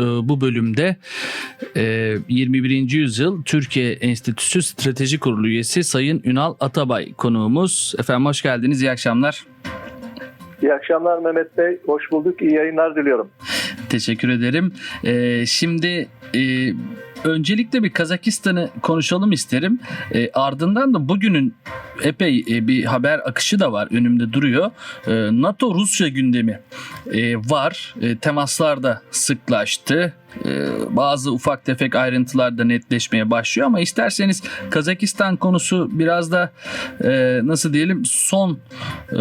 e, bu bölümde e, 21. Yüzyıl Türkiye Enstitüsü Strateji Kurulu üyesi Sayın Ünal Atabay konuğumuz. Efendim hoş geldiniz, iyi akşamlar. İyi akşamlar Mehmet Bey. Hoş bulduk. İyi yayınlar diliyorum. Teşekkür ederim. E, şimdi e, öncelikle bir Kazakistan'ı konuşalım isterim. E, ardından da bugünün epey e, bir haber akışı da var önümde duruyor. E, NATO Rusya gündemi e, var. E, temaslar da sıklaştı. E, bazı ufak tefek ayrıntılar da netleşmeye başlıyor ama isterseniz Kazakistan konusu biraz da e, nasıl diyelim son e,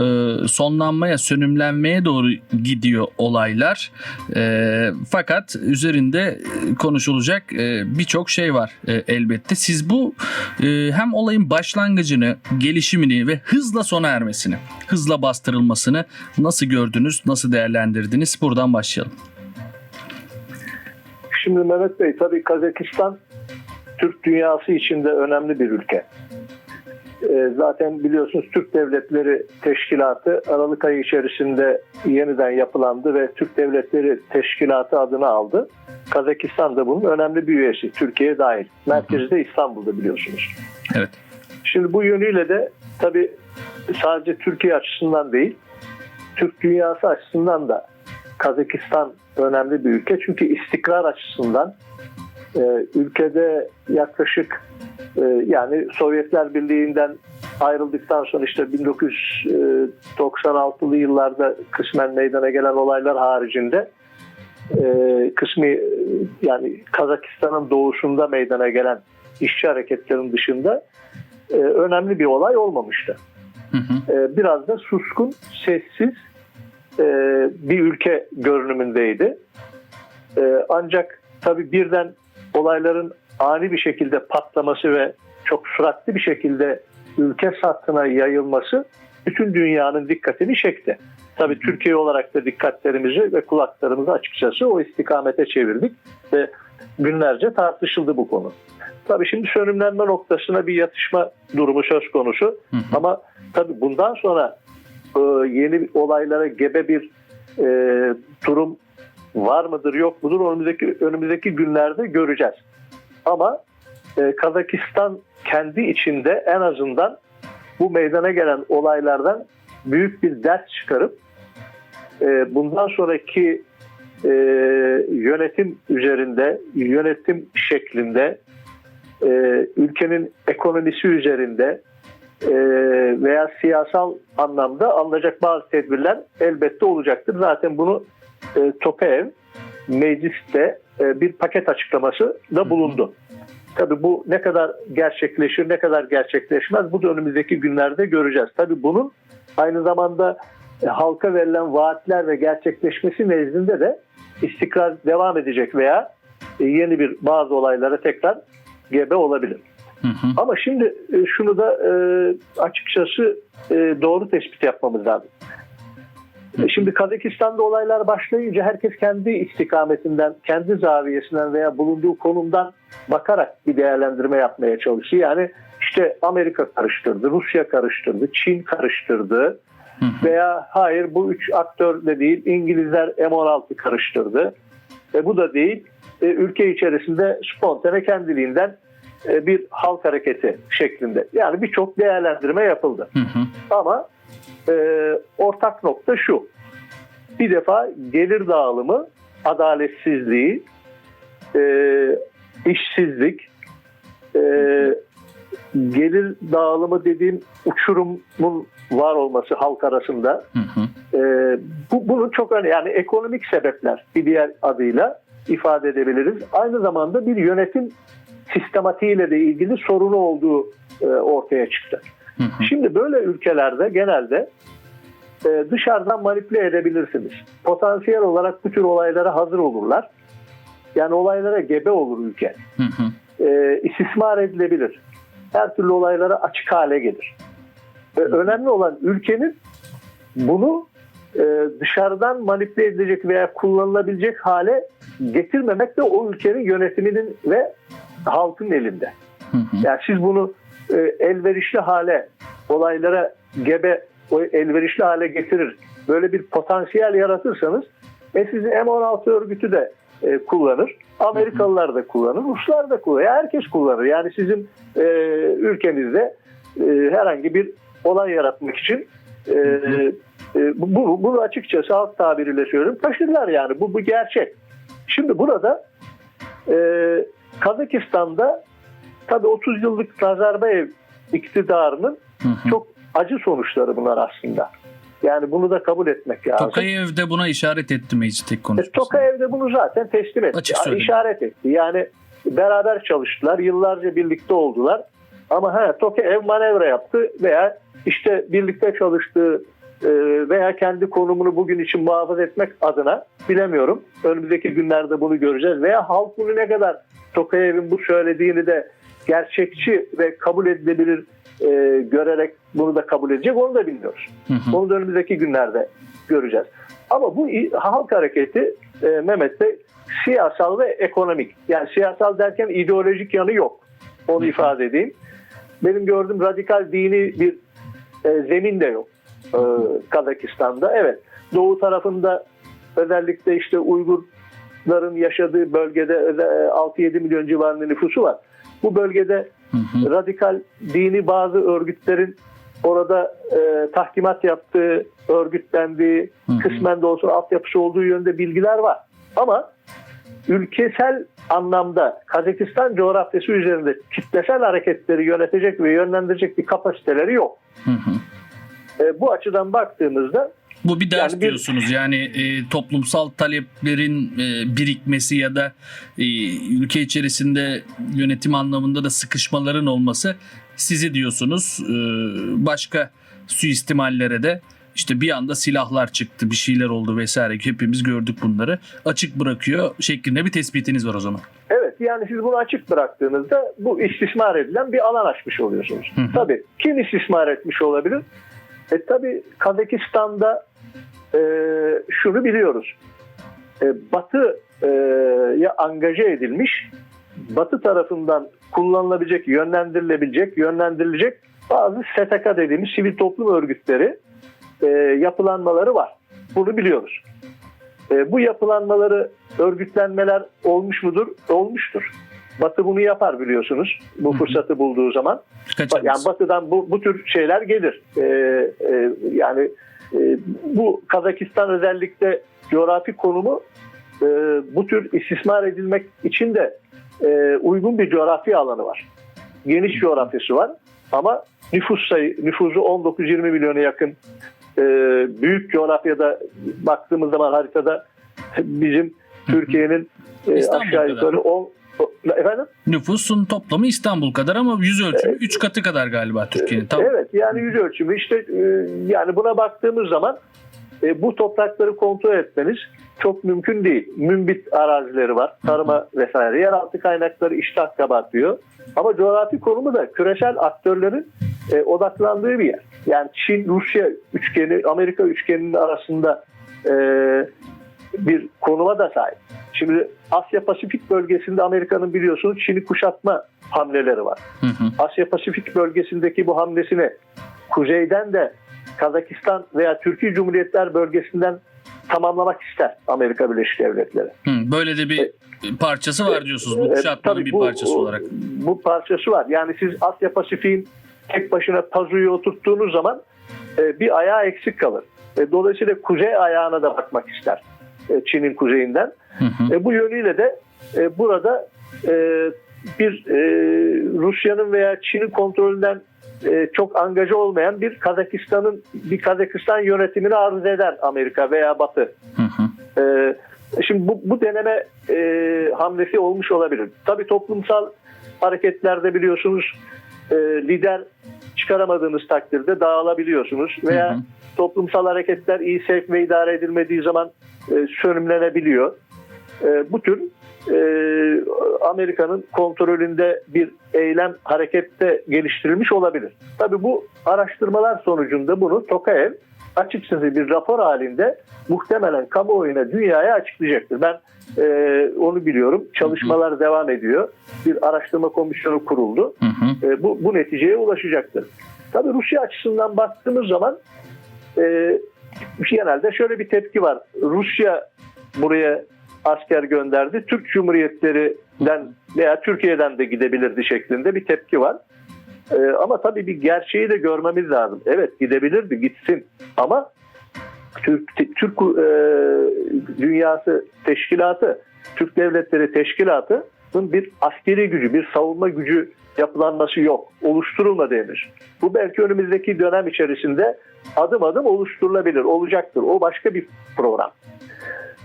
sonlanmaya, sönümlenmeye doğru gidiyor olaylar. E, fakat üzerinde konuşulacak birçok şey var elbette. Siz bu hem olayın başlangıcını, gelişimini ve hızla sona ermesini, hızla bastırılmasını nasıl gördünüz, nasıl değerlendirdiniz? Buradan başlayalım. Şimdi Mehmet Bey tabii Kazakistan Türk dünyası içinde önemli bir ülke. Ee, zaten biliyorsunuz Türk Devletleri Teşkilatı Aralık ayı içerisinde yeniden yapılandı ve Türk Devletleri Teşkilatı adını aldı. Kazakistan da bunun önemli bir üyesi. Türkiye dahil. Merkezi de İstanbul'da biliyorsunuz. Evet. Şimdi bu yönüyle de tabii sadece Türkiye açısından değil, Türk dünyası açısından da Kazakistan önemli bir ülke. Çünkü istikrar açısından e, ülkede yaklaşık e, yani Sovyetler Birliği'nden ayrıldıktan sonra işte 1996'lı yıllarda kısmen meydana gelen olaylar haricinde e, kısmi e, yani Kazakistan'ın doğusunda meydana gelen işçi hareketlerinin dışında e, önemli bir olay olmamıştı. Hı hı. E, biraz da suskun, sessiz e, bir ülke görünümündeydi. E, ancak tabii birden olayların ani bir şekilde patlaması ve çok süratli bir şekilde ülke sattına yayılması bütün dünyanın dikkatini çekti. Tabii Türkiye olarak da dikkatlerimizi ve kulaklarımızı açıkçası o istikamete çevirdik ve günlerce tartışıldı bu konu. Tabii şimdi sönümlenme noktasına bir yatışma durumu söz konusu. Hı hı. Ama tabii bundan sonra e, yeni olaylara gebe bir e, durum var mıdır yok mudur önümüzdeki önümüzdeki günlerde göreceğiz. Ama e, Kazakistan kendi içinde en azından bu meydana gelen olaylardan büyük bir ders çıkarıp e, bundan sonraki e, yönetim üzerinde, yönetim şeklinde, e, ülkenin ekonomisi üzerinde e, veya siyasal anlamda alınacak bazı tedbirler elbette olacaktır. Zaten bunu e, Tokayev mecliste e, bir paket açıklaması da bulundu. Tabii bu ne kadar gerçekleşir, ne kadar gerçekleşmez bu da önümüzdeki günlerde göreceğiz. Tabii bunun aynı zamanda e, halka verilen vaatler ve gerçekleşmesi nezdinde de istikrar devam edecek veya e, yeni bir bazı olaylara tekrar gebe olabilir. Hı hı. Ama şimdi e, şunu da e, açıkçası e, doğru tespit yapmamız lazım. E, Şimdi Kazakistan'da olaylar başlayınca herkes kendi istikametinden, kendi zaviyesinden veya bulunduğu konumdan bakarak bir değerlendirme yapmaya çalışıyor. Yani işte Amerika karıştırdı, Rusya karıştırdı, Çin karıştırdı Hı hı. veya hayır bu üç aktör de değil İngilizler M16 karıştırdı. E, bu da değil e, ülke içerisinde spontane kendiliğinden bir halk hareketi şeklinde. Yani birçok değerlendirme yapıldı. Hı hı. Ama e, ortak nokta şu. Bir defa gelir dağılımı, adaletsizliği, e, işsizlik, e, gelir dağılımı dediğim uçurumun var olması halk arasında. Hı hı. E, bu, bunun çok önemli. Yani ekonomik sebepler bir diğer adıyla ifade edebiliriz. Aynı zamanda bir yönetim sistematiğiyle de ilgili sorunu olduğu e, ortaya çıktı. Hı hı. Şimdi böyle ülkelerde genelde e, dışarıdan manipüle edebilirsiniz. Potansiyel olarak bu tür olaylara hazır olurlar. Yani olaylara gebe olur ülke. Hı hı. E, istismar edilebilir. Her türlü olaylara açık hale gelir. E, önemli olan ülkenin bunu e, dışarıdan manipüle edilecek veya kullanılabilecek hale getirmemek de o ülkenin yönetiminin ve halkın elinde. Hı hı. Yani siz bunu e, elverişli hale, olaylara gebe, o elverişli hale getirir. Böyle bir potansiyel yaratırsanız e sizi M16 örgütü de e, kullanır. Amerikalılar da kullanır, Ruslar da kullanır. Herkes kullanır. Yani sizin e, ülkenizde e, herhangi bir olay yaratmak için e, e, bu, bu- bunu açıkçası halk tabiriyle söylüyorum taşırlar yani. Bu, bu gerçek. Şimdi burada e, Kazakistan'da tabii 30 yıllık Nazarbayev iktidarının Hı hı. çok acı sonuçları bunlar aslında. Yani bunu da kabul etmek lazım. Tokayev de buna işaret etti mi hiç tek E, konuşmasında? Tokayev de bunu zaten teslim etti. Açık Yani söyledi. işaret etti. Yani beraber çalıştılar, yıllarca birlikte oldular. Ama ha, Tokayev manevra yaptı veya işte birlikte çalıştığı e, veya kendi konumunu bugün için muhafaza etmek adına bilemiyorum. Önümüzdeki günlerde bunu göreceğiz. Veya halk bunu ne kadar Tokayev'in bu söylediğini de gerçekçi ve kabul edilebilir e, görerek bunu da kabul edecek onu da bilmiyoruz. Hı hı. Onu da önümüzdeki günlerde göreceğiz. Ama bu halk hareketi e, Mehmet Bey siyasal ve ekonomik. Yani siyasal derken ideolojik yanı yok. Onu ifade edeyim. Benim gördüğüm radikal dini bir e, zemin de yok e, Kazakistan'da. Evet doğu tarafında özellikle işte Uygurların yaşadığı bölgede öze- e, 6-7 milyon civarında nüfusu var. Bu bölgede Hı hı. radikal dini bazı örgütlerin orada e, tahkimat yaptığı, örgütlendiği, Hı hı. kısmen de olsa altyapısı olduğu yönde bilgiler var. Ama ülkesel anlamda Kazakistan coğrafyası üzerinde kitlesel hareketleri yönetecek ve yönlendirecek bir kapasiteleri yok. Hı hı. E, bu açıdan baktığımızda Bu bir ders Yani bir- diyorsunuz. Yani e, toplumsal taleplerin e, birikmesi ya da e, ülke içerisinde yönetim anlamında da sıkışmaların olması sizi diyorsunuz. E, başka suistimallere de işte bir anda silahlar çıktı, bir şeyler oldu vesaire. Hepimiz gördük bunları. Açık bırakıyor şeklinde bir tespitiniz var o zaman. Evet yani siz bunu açık bıraktığınızda bu istismar edilen bir alan açmış oluyorsunuz. Hı. Tabii kim istismar etmiş olabilir? E tabii Kazakistan'da e, şunu biliyoruz. E, Batı'ya angaje edilmiş Batı tarafından kullanılabilecek, yönlendirilebilecek, yönlendirilecek bazı STK dediğimiz sivil toplum örgütleri e, yapılanmaları var. Bunu biliyoruz. E, bu yapılanmaları, örgütlenmeler olmuş mudur? Olmuştur. Batı bunu yapar biliyorsunuz bu fırsatı bulduğu zaman. Yani Batı'dan bu, bu tür şeyler gelir. E, e, yani e, bu Kazakistan özellikle coğrafi konumu e, bu tür istismar edilmek için de e, uygun bir coğrafi alanı var. Geniş coğrafyası var ama nüfus sayı, nüfusu 19-20 milyona yakın. E, büyük coğrafyada baktığımız zaman haritada bizim Türkiye'nin e, aşağı yukarı 10 efendim Nüfusun toplamı İstanbul kadar ama yüz ölçümü 3 katı kadar galiba Türkiye'nin. Tam Evet yani yüz ölçümü işte e, yani buna baktığımız zaman e, bu toprakları kontrol etmeniz çok mümkün değil. Mümbit arazileri var, tarıma vesaire. Yeraltı kaynakları iştah kabartıyor. Ama coğrafi konumu da küresel aktörlerin e, odaklandığı bir yer. Yani Çin, Rusya üçgeni, Amerika üçgeninin arasında e, bir konuma da sahip. Şimdi Asya Pasifik bölgesinde Amerika'nın biliyorsunuz Çin'i kuşatma hamleleri var. Hı hı. Asya Pasifik bölgesindeki bu hamlesini kuzeyden de Kazakistan veya Türkiye Cumhuriyetler bölgesinden tamamlamak ister Amerika Birleşik Devletleri. Hı, böyle de bir parçası var diyorsunuz. Bu Evet, kuşatmanın tabii bir parçası bu- olarak. Bu parçası var. Yani siz Asya Pasifik'in tek başına pazuyu oturttuğunuz zaman e, bir ayağı eksik kalır. E, dolayısıyla kuzey ayağına da bakmak ister e, Çin'in kuzeyinden. Hı hı. E, bu yönüyle de e, burada e, bir e, Rusya'nın veya Çin'in kontrolünden e, çok angaja olmayan bir Kazakistan'ın bir Kazakistan yönetimini arz eder Amerika veya Batı. Hı hı. Şimdi bu, bu deneme e, hamlesi olmuş olabilir. Tabii toplumsal hareketlerde biliyorsunuz e, lider çıkaramadığınız takdirde dağılabiliyorsunuz veya Hı hı. toplumsal hareketler iyi sevk ve idare edilmediği zaman e, sönümlenebiliyor. E, bu tür e, Amerika'nın kontrolünde bir eylem harekette geliştirilmiş olabilir. Tabii bu araştırmalar sonucunda bunu Tokayev açıkçası bir rapor halinde muhtemelen kamuoyuna dünyaya açıklayacaktır. Ben e, onu biliyorum. Çalışmalar devam ediyor. Bir araştırma komisyonu kuruldu. Hı hı. E, bu, bu neticeye ulaşacaktır. Tabii Rusya açısından baktığımız zaman e, genelde şöyle bir tepki var. Rusya buraya asker gönderdi. Türk Cumhuriyetlerinden veya Türkiye'den de gidebilirdi şeklinde bir tepki var. Ee, ama tabii bir gerçeği de görmemiz lazım. Evet gidebilirdi gitsin ama Türk, Türk e, Dünyası Teşkilatı, Türk Devletleri Teşkilatı'nın bir askeri gücü, bir savunma gücü yapılanması yok. Oluşturulmadı henüz. Bu belki önümüzdeki dönem içerisinde adım adım oluşturulabilir, olacaktır. O başka bir program.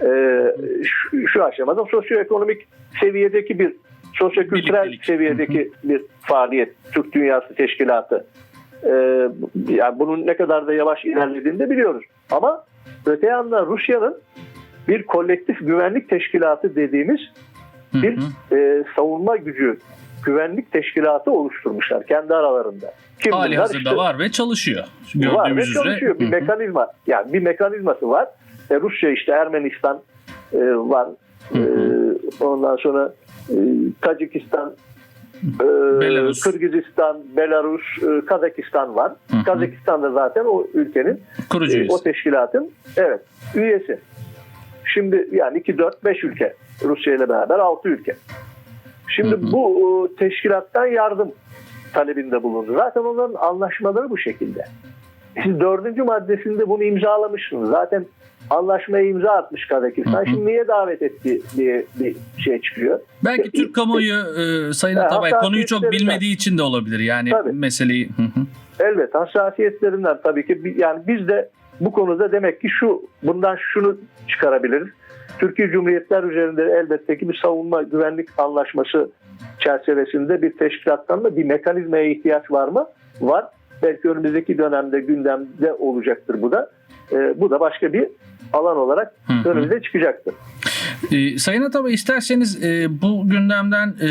Ee, şu, şu aşamada sosyoekonomik seviyedeki bir sosyokültürel Birliktelik. seviyedeki bir faaliyet Türk Dünyası Teşkilatı. Ee, yani bunun ne kadar da yavaş ilerlediğini de biliyoruz. Ama öte yandan Rusya'nın bir kolektif güvenlik teşkilatı dediğimiz Hı bir hı. e, savunma gücü güvenlik teşkilatı oluşturmuşlar kendi aralarında. Kim Hali hazırda İşte- var ve çalışıyor. var ve Gördüğümüz üzere. çalışıyor. Bir mekanizma yani bir mekanizması var. E, Rusya işte Ermenistan e, var. E, ondan sonra e, Tacikistan, e, Belarus. Kırgızistan, Belarus, e, Kazakistan var. Hı hı. Kazakistan da zaten o ülkenin Kurucu e, o teşkilatın evet üyesi. Şimdi yani 2 4 5 ülke Rusya ile beraber 6 ülke. Şimdi Hı hı. bu e, teşkilattan yardım talebinde bulundu. Zaten onların anlaşmaları bu şekilde. Siz dördüncü maddesinde bunu imzalamışsınız. Zaten anlaşmaya imza atmış Kazakistan. Hı hı. Şimdi niye davet etti diye bir şey çıkıyor. Belki Türk kamuoyu e, Sayın Atabay konuyu çok bilmediği için de olabilir. Yani Tabii. meseleyi. Hı hı. Evet hassasiyetlerinden tabii ki yani biz de bu konuda demek ki şu bundan şunu çıkarabiliriz. Türkiye Cumhuriyetler üzerinde elbette ki bir savunma güvenlik anlaşması çerçevesinde bir teşkilattan da bir mekanizmaya ihtiyaç var mı? Var. Belki önümüzdeki dönemde gündemde olacaktır bu da. Ee, bu da başka bir alan olarak Hı hı. önümüze çıkacaktır. E, Sayın Atabay isterseniz e, bu gündemden e,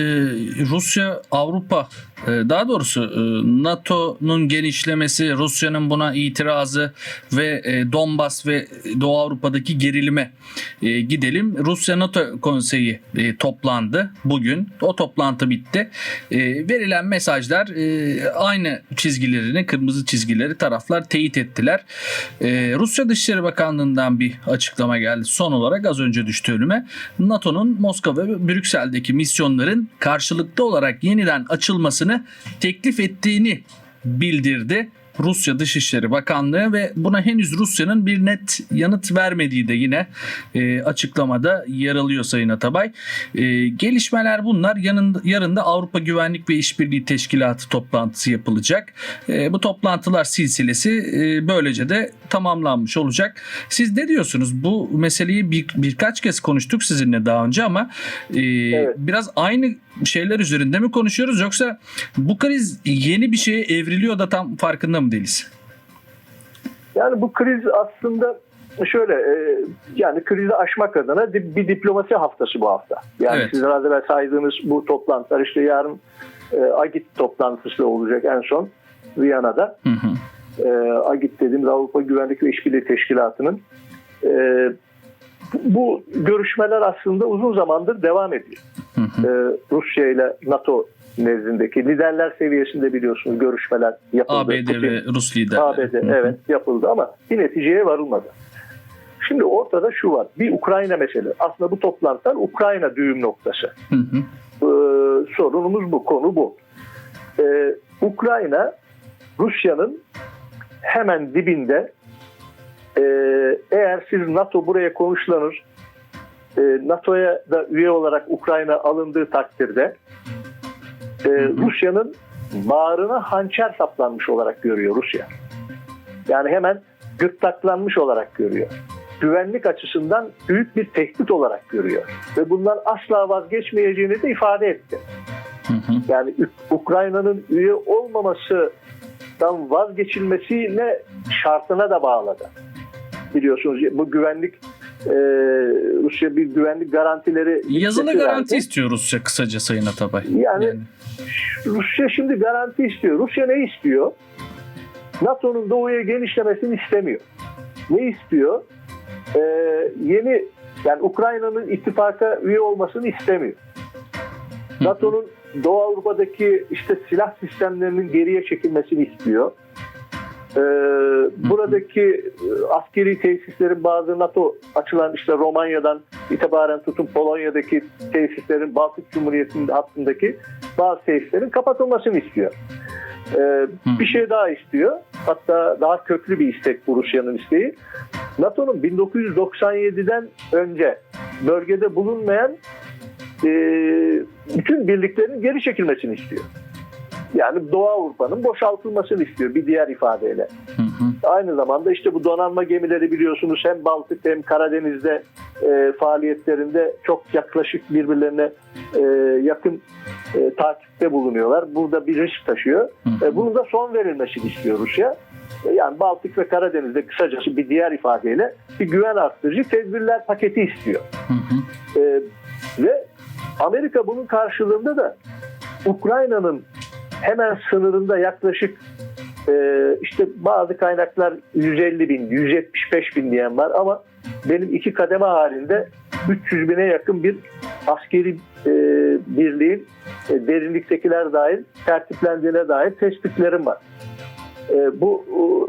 Rusya, Avrupa e, daha doğrusu e, NATO'nun genişlemesi, Rusya'nın buna itirazı ve e, Donbas ve Doğu Avrupa'daki gerilime e, gidelim. Rusya NATO konseyi toplandı bugün. O toplantı bitti. Verilen mesajlar aynı çizgilerini, kırmızı çizgileri taraflar teyit ettiler. Rusya Dışişleri Bakanlığı'ndan bir açıklama geldi. Son olarak az önce düştü önüme. NATO'nun Moskova ve Brüksel'deki misyonların karşılıklı olarak yeniden açılmasını teklif ettiğini bildirdi. Rusya Dışişleri Bakanlığı ve buna henüz Rusya'nın bir net yanıt vermediği de yine e, açıklamada yer alıyor Sayın Atabay. E, gelişmeler bunlar. Yanında, yarın da Avrupa Güvenlik ve İşbirliği Teşkilatı toplantısı yapılacak. E, bu toplantılar silsilesi e, böylece de tamamlanmış olacak. Siz ne diyorsunuz? Bu meseleyi bir, birkaç kez konuştuk sizinle daha önce ama e, Evet. biraz aynı şeyler üzerinde mi konuşuyoruz yoksa bu kriz yeni bir şeye evriliyor da tam farkında mı değiliz? Yani bu kriz aslında şöyle e, yani krizi aşmak adına bir diplomasi haftası bu hafta. Yani Evet. sizin az evvel saydığınız bu toplantılar işte yarın e, Agit toplantısı olacak en son Viyana'da. Hı hı. E, Agit dediğimiz Avrupa Güvenlik ve İşbirliği Teşkilatı'nın e, bu görüşmeler aslında uzun zamandır devam ediyor. Hı hı. E, Rusya ile NATO nezdindeki liderler seviyesinde biliyorsunuz görüşmeler yapıldı. ABD Putin- ve Rus liderleri. ABD evet yapıldı ama bir neticeye varılmadı. Şimdi ortada şu var. Bir Ukrayna meselesi. Aslında bu toplantılar Ukrayna düğüm noktası. Hı hı. Ee, sorunumuz bu, konu bu. Ee, Ukrayna Rusya'nın hemen dibinde ee, eğer siz NATO buraya konuşlanır e, NATO'ya da üye olarak Ukrayna alındığı takdirde e, Rusya'nın bağrına hançer saplanmış olarak görüyor Rusya. Yani hemen gırtlaklanmış olarak görüyor. Güvenlik açısından büyük bir tehdit olarak görüyor. Ve bundan asla vazgeçmeyeceğini de ifade etti. Hı hı. Yani Ukrayna'nın üye olmamasından vazgeçilmesine şartına da bağladı. Biliyorsunuz bu güvenlik e, Rusya bir güvenlik garantileri Yazılı garanti verdi. istiyor Rusya kısaca Sayın Atabay. Yani- Rusya şimdi garanti istiyor. Rusya ne istiyor? NATO'nun doğuya genişlemesini istemiyor. Ne istiyor? Ee, yeni yani Ukrayna'nın ittifaka üye olmasını istemiyor. NATO'nun Doğu Avrupa'daki işte silah sistemlerinin geriye çekilmesini istiyor. Ee, buradaki e, askeri tesislerin bazı NATO açılan işte Romanya'dan itibaren tutun Polonya'daki tesislerin Baltık Cumhuriyeti'nin hattındaki bazı tesislerin kapatılmasını istiyor. Ee, bir şey daha istiyor. Hatta daha köklü bir istek bu Rusya'nın isteği. NATO'nun 1997'den önce bölgede bulunmayan e, bütün birliklerin geri çekilmesini istiyor. Yani Doğu Avrupa'nın boşaltılmasını istiyor bir diğer ifadeyle. Hı hı. Aynı zamanda işte bu donanma gemileri biliyorsunuz hem Baltık hem Karadeniz'de e, faaliyetlerinde çok yaklaşık birbirlerine e, yakın e, takipte bulunuyorlar. Burada bir risk taşıyor. Hı hı. E, bunun da son verilmesini istiyor Rusya. E, yani Baltık ve Karadeniz'de kısacası bir diğer ifadeyle bir güven arttırıcı tedbirler paketi istiyor. Hı hı. E, ve Amerika bunun karşılığında da Ukrayna'nın hemen sınırında yaklaşık işte bazı kaynaklar 150 bin, 175 bin diyen var ama benim iki kademe halinde 300 bine yakın bir askeri e, birliğin e, derinliktekiler dahil tertiplendiğine dair tespitlerim var. E, bu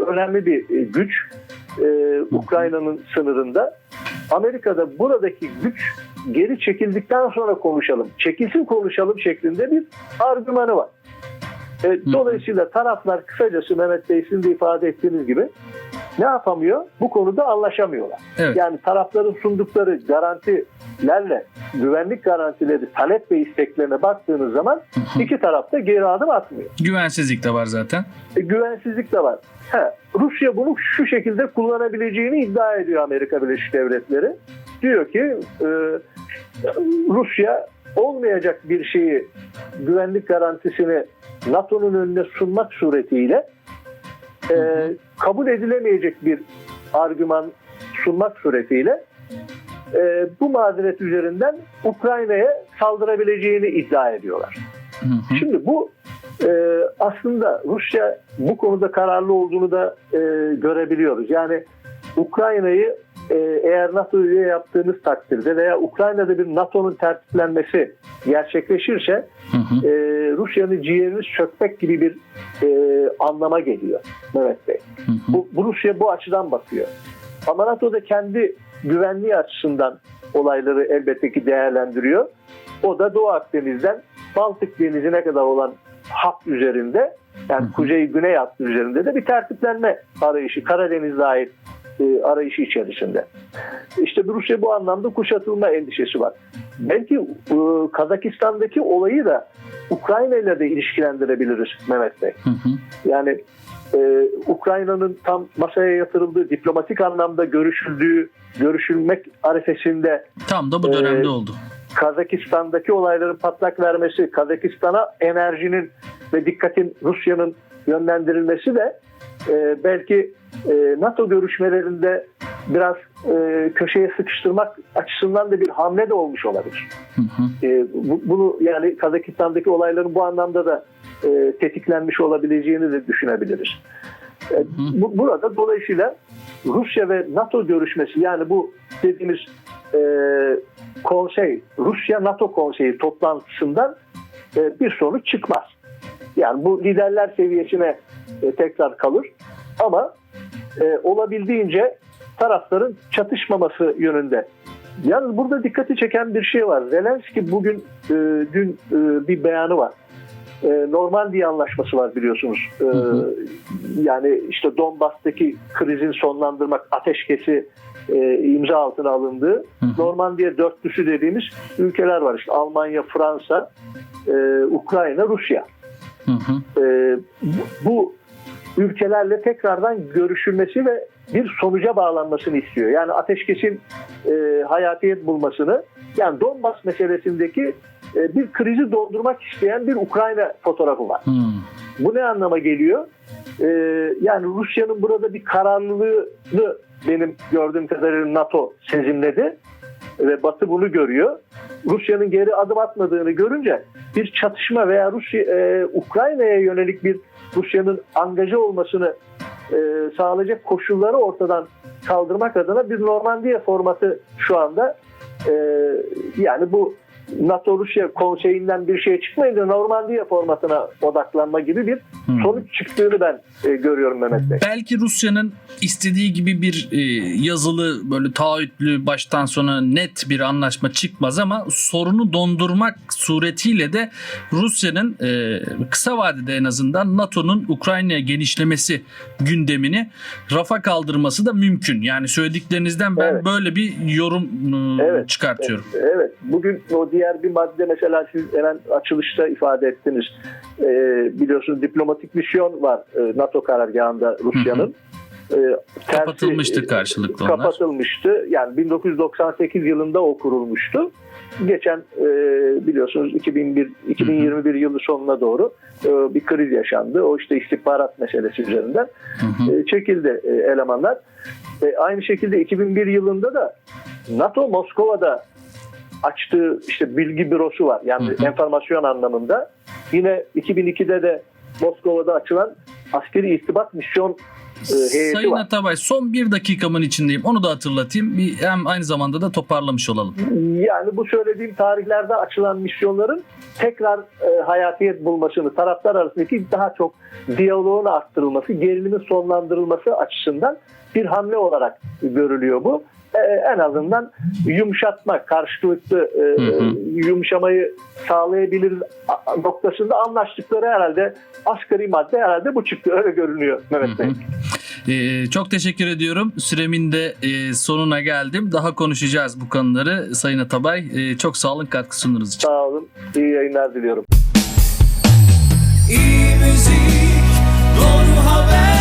önemli bir güç Ukrayna'nın sınırında. Amerika'da buradaki güç geri çekildikten sonra konuşalım, çekilsin konuşalım şeklinde bir argümanı var. E, dolayısıyla taraflar kısacası Mehmet Bey sizin de ifade ettiğiniz gibi ne yapamıyor? Bu konuda anlaşamıyorlar. Evet. Yani tarafların sundukları garantilerle güvenlik garantileri talep ve isteklerine baktığınız zaman iki tarafta geri adım atmıyor. Güvensizlik de var zaten. E, güvensizlik de var. He, Rusya bunu şu şekilde kullanabileceğini iddia ediyor Amerika Birleşik Devletleri. Diyor ki e, Rusya olmayacak bir şeyi güvenlik garantisini NATO'nun önüne sunmak suretiyle e, kabul edilemeyecek bir argüman sunmak suretiyle e, bu mazeret üzerinden Ukrayna'ya saldırabileceğini iddia ediyorlar. Hı hı. Şimdi bu e, aslında Rusya bu konuda kararlı olduğunu da e, görebiliyoruz. Yani Ukrayna'yı e, eğer NATO üye yaptığınız takdirde veya Ukrayna'da bir NATO'nun tertiplenmesi gerçekleşirse Hı e, Rusya'nın ciğerini sökmek gibi bir e, anlama geliyor Mehmet Bey. Hı hı. Bu, bu Rusya bu açıdan bakıyor. Ama NATO da kendi güvenliği açısından olayları elbette ki değerlendiriyor. O da Doğu Akdeniz'den Baltık Denizi'ne kadar olan hat üzerinde yani kuzey-güney hattı üzerinde de bir tertiplenme arayışı, Karadeniz dahil e, arayışı içerisinde. İşte Rusya bu anlamda kuşatılma endişesi var. Belki e, Kazakistan'daki olayı da Ukrayna ile de ilişkilendirebiliriz Mehmet Bey. Hı hı. Yani e, Ukrayna'nın tam masaya yatırıldığı, diplomatik anlamda görüşüldüğü, görüşülmek arifesinde Tam da bu dönemde Ee, oldu. Kazakistan'daki olayların patlak vermesi, Kazakistan'a enerjinin ve dikkatin Rusya'nın yönlendirilmesi de e, belki e, NATO görüşmelerinde biraz e, köşeye sıkıştırmak açısından da bir hamle de olmuş olabilir. Hı hı. E, bu- bunu yani Kazakistan'daki olayların bu anlamda da e, tetiklenmiş olabileceğini de düşünebiliriz. E, bu, burada dolayısıyla Rusya ve NATO görüşmesi yani bu dediğimiz e, konsey, Rusya-NATO konseyi toplantısından e, bir sonuç çıkmaz. Yani bu liderler seviyesine e, tekrar kalır ama e, olabildiğince tarafların çatışmaması yönünde. Yalnız burada dikkati çeken bir şey var. Zelenski bugün e, dün e, bir beyanı var. E, Normandiya anlaşması var biliyorsunuz. E, hı. Yani işte Donbas'taki krizin sonlandırmak, ateşkesi e, imza altına alındığı Hı hı. Normandiya dörtlüsü dediğimiz ülkeler var. İşte Almanya, Fransa, e, Ukrayna, Rusya. Hı hı. E, bu ülkelerle tekrardan görüşülmesi ve bir sonuca bağlanmasını istiyor. Yani ateşkesin e, hayatiyet bulmasını, yani Donbas meselesindeki e, bir krizi dondurmak isteyen bir Ukrayna fotoğrafı var. Hı. Bu ne anlama geliyor? E, yani Rusya'nın burada bir kararlılığını benim gördüğüm kadarıyla NATO sezimledi ve Batı bunu görüyor. Rusya'nın geri adım atmadığını görünce bir çatışma veya Rusya e, Ukrayna'ya yönelik bir Rusya'nın angaja olmasını e, sağlayacak koşulları ortadan kaldırmak adına bir Normandiya formatı şu anda. E, yani bu NATO Rusya konseyinden bir şey çıkmayınca Normandiya formatına odaklanma gibi bir Hmm. sonuç çıktığını ben e, görüyorum Mehmet Bey. Belki Rusya'nın istediği gibi bir e, yazılı böyle taahhütlü baştan sona net bir anlaşma çıkmaz ama sorunu dondurmak suretiyle de Rusya'nın e, kısa vadede en azından NATO'nun Ukrayna'ya genişlemesi gündemini rafa kaldırması da mümkün. Yani söylediklerinizden ben Evet. böyle bir yorum e, Evet. çıkartıyorum. Evet, bugün o diğer bir madde mesela siz hemen açılışta ifade ettiniz. Ee, biliyorsunuz diplomatik misyon var e, NATO karargahında Rusya'nın. Ee, tersi- Kapatılmıştı karşılıklı onlar. Kapatılmıştı. Yani 1998 yılında o kurulmuştu. Geçen e, biliyorsunuz 2001 2021 yılı sonuna doğru e, bir kriz yaşandı. O işte istihbarat meselesi üzerinden Hı hı. e, çekildi e, elemanlar. E, aynı şekilde 2001 yılında da NATO Moskova'da açtığı işte bilgi bürosu var. Yani Hı hı. enformasyon anlamında. Yine 2002'de de Moskova'da açılan askeri irtibat misyon e, heyeti Sayın var. Atabay son bir dakikamın içindeyim. Onu da hatırlatayım. Bir, hem aynı zamanda da toparlamış olalım. Yani bu söylediğim tarihlerde açılan misyonların tekrar e, hayatiyet bulmasını, taraflar arasındaki daha çok diyaloğun arttırılması, gerilimin sonlandırılması açısından bir hamle olarak görülüyor bu. E, en azından yumuşatma, karşılıklı e, Hı hı. yumuşamayı sağlayabiliriz noktasında anlaştıkları herhalde asgari madde herhalde bu çıktı. Öyle görünüyor Mehmet Bey. Hı. Ee, çok teşekkür ediyorum. Süremin de e, sonuna geldim. Daha konuşacağız bu konuları Sayın Atabay. E, çok sağ olun katkı sunduğunuz için. Sağ olun. İyi yayınlar diliyorum. İyi müzik, doğru haber.